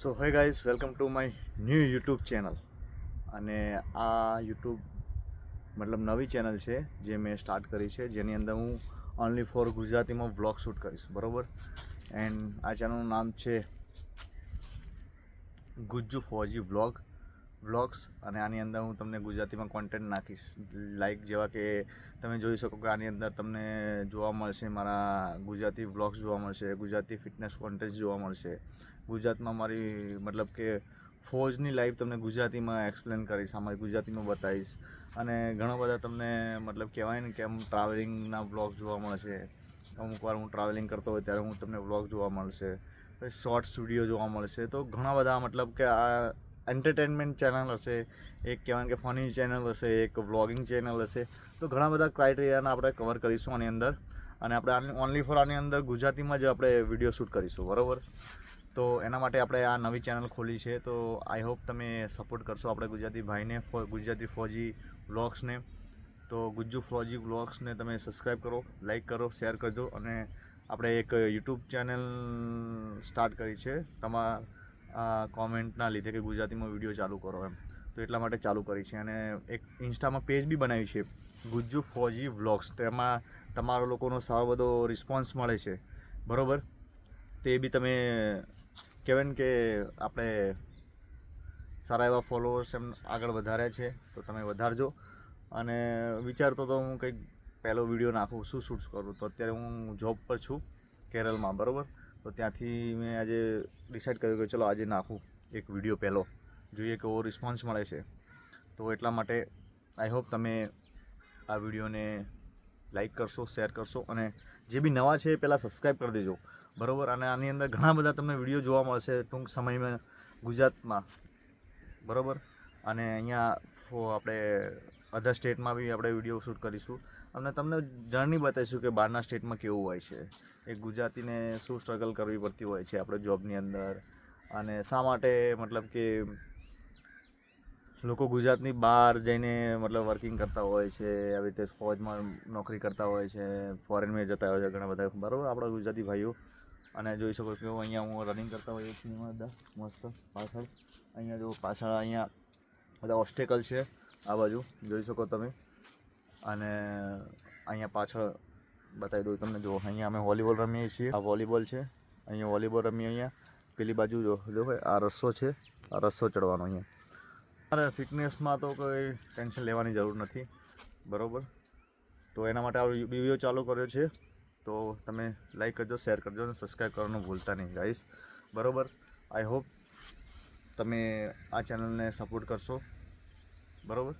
So hey guys welcome to my new YouTube channel અને આ YouTube મતલબ નવી ચેનલ છે જે મેં સ્ટાર્ટ કરી છે. જેની અંદર હું ઓનલી ફોર ગુજરાતીમાં વ્લોગ શૂટ કરીશ, બરાબર? એન્ડ આ ચેનલનું નામ છે ગુજ્જુ ફોજી વ્લોગ વ્લોગ્સ અને આની અંદર હું તમને ગુજરાતીમાં કોન્ટેન્ટ નાખીશ. લાઈક જેવા કે તમે જોઈ શકો કે આની અંદર તમને જોવા મળશે મારા ગુજરાતી વ્લોગ્સ જોવા મળશે, ગુજરાતી ફિટનેસ કોન્ટેન્ટ જોવા મળશે. ગુજરાતમાં મારી મતલબ કે ફોજની લાઈફ તમને ગુજરાતીમાં એક્સપ્લેન કરીશ આમાં ગુજરાતીમાં બતાવીશ. અને ઘણા બધા તમને મતલબ કહેવાય ને કે આમ ટ્રાવેલિંગના વ્લોગ જોવા મળશે. અમુક વાર હું ટ્રાવેલિંગ કરતો હોય ત્યારે હું તમને વ્લોગ જોવા મળશે. શોર્ટ સ્ટુડિયો જોવા મળશે. તો ઘણા બધા મતલબ કે આ એન્ટરટેનમેન્ટ ચેનલ હશે, એક કહેવાય કે ફની ચેનલ હશે, એક વ્લોગિંગ ચેનલ હશે, તો ઘણા બધા ક્રાઇટેરિયાને આપણે કવર કરીશું આની અંદર. અને આપણે ઓનલી ફોર આની અંદર ગુજરાતીમાં જ આપણે વીડિયો શૂટ કરીશું, બરાબર? તો એના માટે આપણે આ નવી ચેનલ ખોલી છે, તો આઈ હોપ તમે સપોર્ટ કરશો આપણે ગુજરાતી ભાઈને ગુજરાતી ફોજી વ્લોગ્સને તો ગુજ્જુ ફોજી વ્લોગ્સને તમે સબસ્ક્રાઈબ કરો લાઈક કરો શેર કરજો. અને આપણે એક યુટ્યુબ ચેનલ સ્ટાર્ટ કરી છે તમારા કોમેન્ટના લીધે કે ગુજરાતીમાં વીડિયો ચાલુ કરો એમ. તો એટલા માટે ચાલુ કરી છે. અને એક ઇન્સ્ટામાં પેજ બી બનાવી છે, ગુજ્જુ ફોજી વ્લોગ્સ. તેમાં તમારો લોકોનો સારો બધો રિસ્પોન્સ મળે છે. બરાબર? તે બી તમે કહેવાય કે આપણે સારા એવા ફોલોઅર્સ એમ આગળ વધાર્યા છે, તો તમે વધારજો. અને વિચારતો તો હું કંઈક પહેલો વીડિયો નાખું, શું શૂટ કરું? તો અત્યારે હું જોબ પર છું કેરળમાં બરાબર? તો ત્યાંથી મેં આજે ડિસાઈડ કર્યું કે ચલો આજે નાખું એક વીડિયો પહેલો. જોઈએ કેવો રિસ્પોન્સ મળે છે. તો એટલા માટે આઈ હોપ તમે આ વિડીયોને લાઈક કરશો શેર કરશો અને જે બી નવા છે એ પહેલાં સબસ્ક્રાઈબ કરી દેજો. બરાબર? અને આની અંદર ઘણા બધા તમને વીડિયો જોવા મળશે ટૂંક સમયમાં ગુજરાતમાં. બરાબર? અને અહીંયા આપણે અધર સ્ટેટમાં બી આપણે વીડિયો શૂટ કરીશું. અને તમને જર્ની બતાવીશું કે બહારના સ્ટેટમાં કેવું હોય છે. એ ગુજરાતીને શું સ્ટ્રગલ કરવી પડતી હોય છે આપણે જોબની અંદર? અને શા માટે મતલબ કે લોકો ગુજરાતની બહાર જઈને મતલબ વર્કિંગ કરતા હોય છે, આવી રીતે ફોજમાં નોકરી કરતા હોય છે ફોરેનમાં જતા હોય છે ઘણા બધા. બરાબર? આપણા ગુજરાતી ભાઈઓ. અને જોઈ શકો છો અહીંયા હું રનિંગ કરતા હોઈએ છું બધા. મસ્ત, પાછળ. અહીંયા જો પાછળ અહીંયા બધા ઓસ્ટેકલ છે, આ બાજુ. જોઈ શકો તમે. અને અહીંયા પાછળ બતાવી દઉં તમને, જો અહીંયા અમે વોલીબોલ રમીએ છીએ. આ વોલીબોલ છે. અહીંયા વોલીબોલ રમીએ અહીંયા. પેલી બાજુ જો જો આ રસ્સો છે. આ રસ્સો ચડવાનો અહીંયા. મારે ફિટનેસમાં તો કોઈ ટેન્શન લેવાની જરૂર નથી. બરાબર? તો એના માટે આ વીડિયો ચાલુ કર્યો છે. તો તમે લાઈક કરજો, શેર કરજો અને સબસ્ક્રાઈબ કરવાનું ભૂલતા નહીં ગાઈશ બરાબર? આઈ હોપ તમે આ ચેનલને સપોર્ટ કરશો. બરાબર?